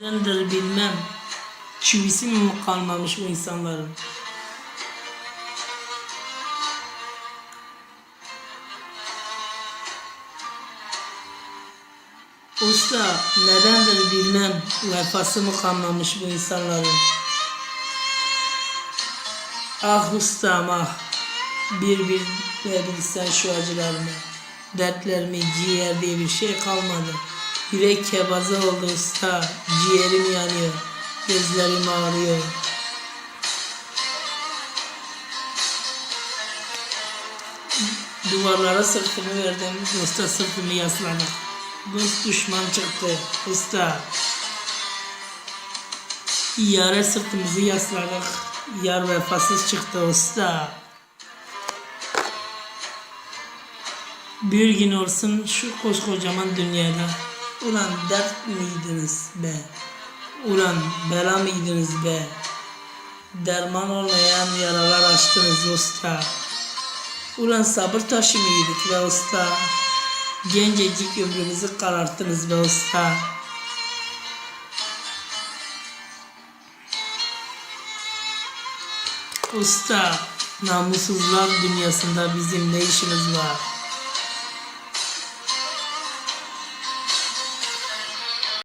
Nedendir bilmem. Çivisi mi kalmamış bu insanların? Usta nedendir bilmem. Vefası mı kalmamış bu insanların? Ah ustam ah. Bir bir verilsen şu acılarımı. Dertlerimi ciğer diye bir şey kalmadı. Yürek kebazı oldu usta. Ciğerim yanıyor. Gözlerim ağrıyor. Duvarlara sırtımı verdim. Usta sırtımı yasladı. Dost düşman çıktı. Usta. Yara sırtımızı yasladık. Yar vefasız çıktı usta. Bir gün olsun şu koskocaman dünyada. Ulan dert miydiniz be? Ulan bela mıydınız be? Derman olmayan yaralar açtınız usta. Ulan sabır taşı mıydık be usta? Gencecik ömrümüzü kararttınız be usta. Usta, namussuzlar dünyasında bizim ne işimiz var?